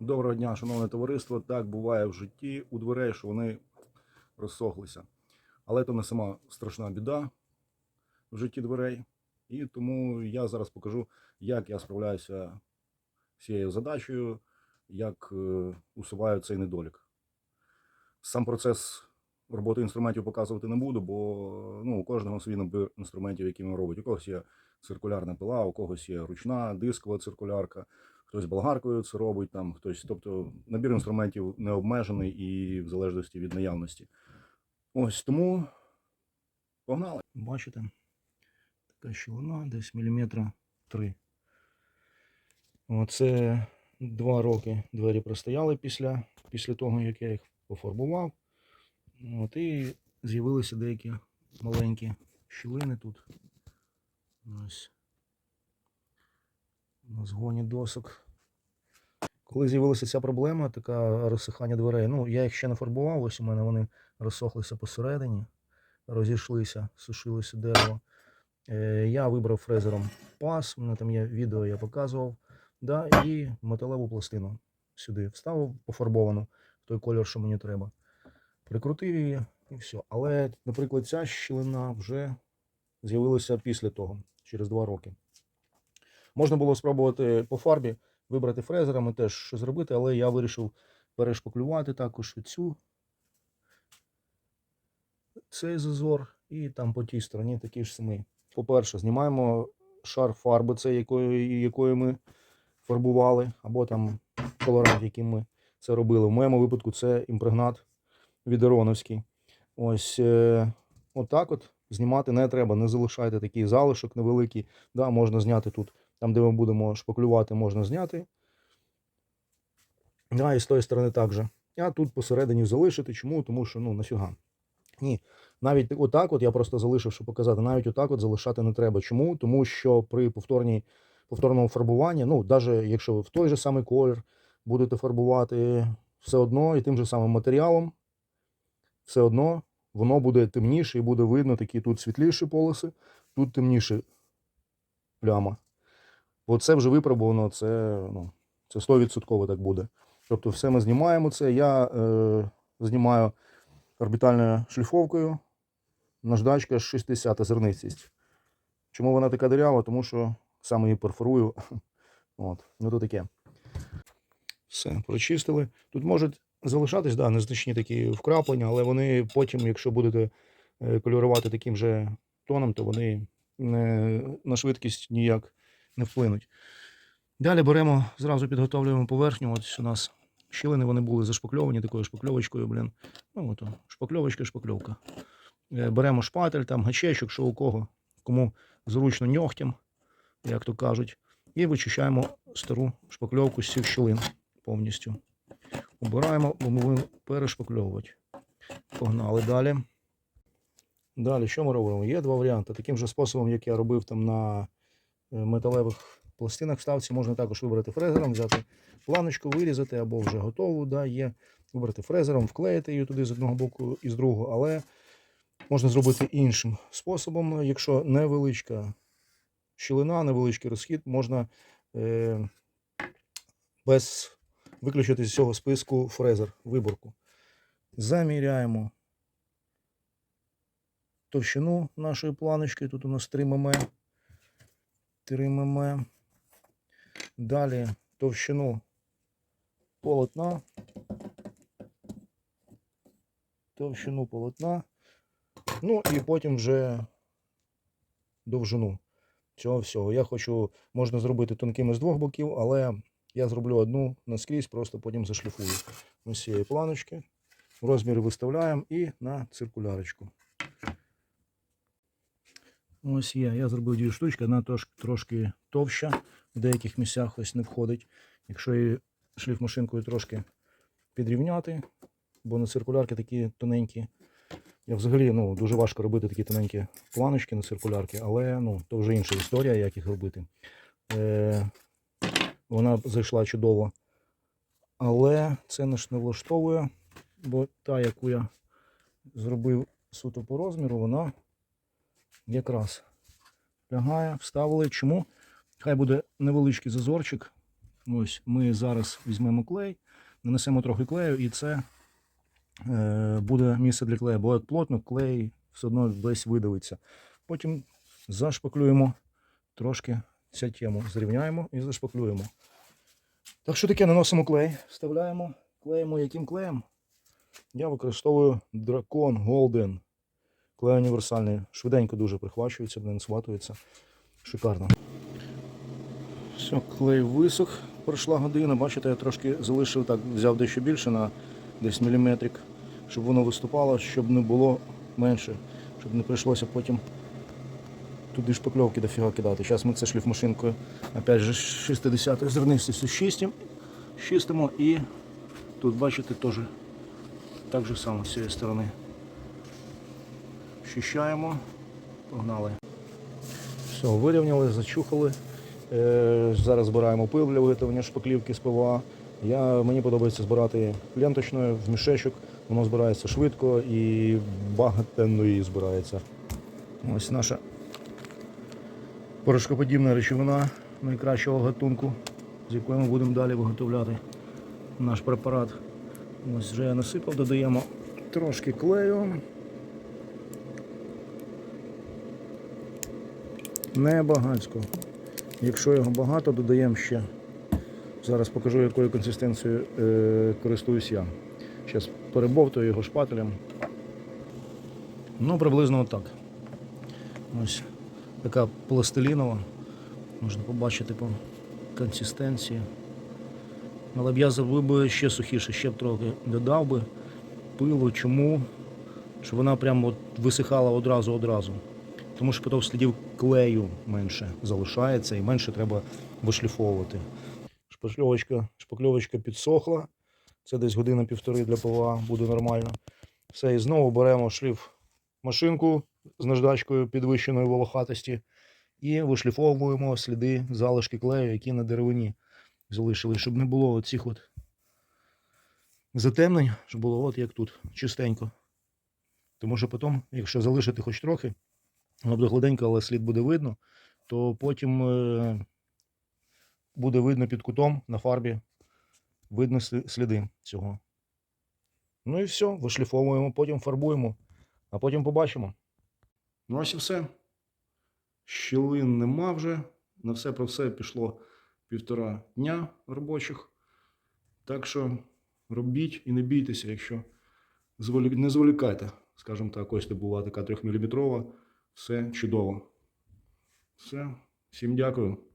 Доброго дня, шановне товариство. Так буває в житті у дверей, що вони розсохлися. Але це не сама страшна біда в житті дверей. І тому я зараз покажу, як я справляюся з цією задачею, як е, усуваю цей недолік. Сам процес роботи інструментів показувати не буду, бо ну, у кожного свій набір інструментів, які він робить. У когось є циркулярна пила, у когось є ручна, дискова циркулярка, хтось болгаркою це робить, там хтось. Тобто набір інструментів не обмежений і в залежності від наявності. Ось тому погнали. Бачите, така щілина, десь міліметра три. Оце два роки двері простояли після, після того, як я їх пофарбував. От, і з'явилися деякі маленькі щілини тут. Ось. На згоні досок. Коли з'явилася ця проблема, така розсихання дверей, ну, я їх ще не фарбував, ось у мене вони розсохлися посередині, розійшлися, сушилося дерево. Е, я вибрав фрезером пас, у мене там є відео, я показував. Да, і металеву пластину сюди вставив пофарбовану в той кольор, що мені треба. Прикрутив її і все. Але, наприклад, ця щілина вже з'явилася після того, через два роки. Можна було спробувати по фарбі вибрати фрезерами теж що зробити, але я вирішив перешпаклювати також цю цей зазор і там по тій стороні такий ж самий. По-перше, знімаємо шар фарби, це якою, якою ми фарбували, або там колорант, яким ми це робили. В моєму випадку це імпрегнат відероновський. Ось е, отак от знімати не треба, не залишайте такий залишок невеликий. Да, можна зняти тут, там, де ми будемо шпаклювати, можна зняти. Да, і з тої сторони також. А тут посередині залишити. Чому? Тому що ну, нафіга. Ні. Навіть отак, от я просто залишив, щоб показати, навіть отак от залишати не треба. Чому? Тому що при повторній, повторному фарбуванні, ну, навіть якщо ви в той же самий колір будете фарбувати все одно і тим же самим матеріалом, все одно воно буде темніше і буде видно такі тут світліші полоси, тут темніше пляма. Бо це вже випробувано, це, ну, це 100% так буде. Тобто все ми знімаємо це. Я е, знімаю орбітальною шліфовкою. Наждачка 60 зернистість. Чому вона така дирява? Тому що саме її перфорую. От, ну то таке. Все, прочистили. Тут можуть залишатись, да, незначні такі вкраплення, але вони потім, якщо будете е, кольорувати таким же тоном, то вони не, на швидкість ніяк не вплинуть. Далі беремо, зразу підготовлюємо поверхню. Ось у нас щілини вони були зашпакльовані такою шпакльовочкою, блін. Ну, от, шпакльовочка, шпакльовка. Е, Беремо шпатель, там гачечок, що у кого, кому зручно ньогтям, як то кажуть, і вичищаємо стару шпакльовку з цих щілин повністю. Убираємо, бо ми будемо перешпакльовувати. Погнали далі. Далі, що ми робимо? Є два варіанти. Таким же способом, як я робив там на металевих пластинах вставці, можна також вибрати фрезером, взяти планочку, вирізати або вже готову. Да, є. Вибрати фрезером, вклеїти її туди з одного боку і з другого, але можна зробити іншим способом. Якщо невеличка щілина, невеличкий розхід, можна е, без виключити з цього списку фрезер, виборку. Заміряємо товщину нашої планочки. Тут у нас 3 мм. 3 мм. Далі товщину полотна. Товщину полотна. Ну і потім вже довжину цього всього. Я хочу, можна зробити тонкими з двох боків, але я зроблю одну наскрізь, просто потім зашліфую ось цієї планочки. Розміри виставляємо і на циркулярочку. Ось є. Я зробив дві штучки, одна трошки, товща, в деяких місцях ось не входить. Якщо її шліфмашинкою трошки підрівняти, бо на циркулярки такі тоненькі. Я взагалі ну, дуже важко робити такі тоненькі планочки на циркулярки, але ну, то вже інша історія, як їх робити. Е, вона зайшла чудово. Але це не влаштовує, бо та, яку я зробив суто по розміру, вона якраз лягає, вставили. Чому? Хай буде невеличкий зазорчик Ось ми зараз візьмемо клей, нанесемо трохи клею, і це е, буде місце для клею. Бо як плотно клей все одно весь видавиться. Потім зашпаклюємо трошки цю тему. Зрівняємо і зашпаклюємо. Так що таке наносимо клей, вставляємо, клеїмо яким клеєм. Я використовую Dracon Golden. Клей універсальний. Швиденько дуже прихвачується, не схватується. Шикарно. Все, клей висох. Пройшла година. Бачите, я трошки залишив так, взяв дещо більше на десь міліметрик, щоб воно виступало, щоб не було менше, щоб не прийшлося потім туди шпакльовки дофіга кидати. Зараз ми це шліфмашинкою, опять же, 60 зернистістю чистимо, чистимо і тут, бачите, теж так же само з цієї сторони. Щищаємо, погнали. Все, вирівняли, зачухали. Е, зараз збираємо пил для виготовлення шпаклівки з ПВА. Я, мені подобається збирати ленточною в мішечок. Воно збирається швидко і багатенно її збирається. Ось наша порошкоподібна речовина найкращого гатунку, з якою ми будемо далі виготовляти наш препарат. Ось вже я насипав, додаємо трошки клею. Небагацько. Якщо його багато, додаємо ще. Зараз покажу, якою консистенцією е, користуюсь я. Зараз перебовтую його шпателем. Ну, приблизно отак. Ось така пластилінова. Можна побачити по консистенції. Але б я зробив би ще сухіше, ще б трохи додав би пилу. Чому? Щоб вона прямо от висихала одразу одразу. Тому що потім слідів клею менше залишається і менше треба вишліфовувати. Шпакльовочка, шпакльовочка підсохла. Це десь година-півтори для ПВА буде нормально. Все, і знову беремо шліф машинку з наждачкою підвищеної волохатості і вишліфовуємо сліди залишки клею, які на деревині залишили, щоб не було оцих от затемнень, щоб було от як тут, чистенько. Тому що потім, якщо залишити хоч трохи, воно буде гладенько, але слід буде видно, то потім е, буде видно під кутом на фарбі, видно сліди цього. Ну і все, вишліфовуємо, потім фарбуємо, а потім побачимо. Ну ось і все. Щілин нема вже. На все про все пішло півтора дня робочих. Так що робіть і не бійтеся, якщо не зволікайте, скажімо так, ось це була така 3 мм. Все чудово. Все. Всім дякую.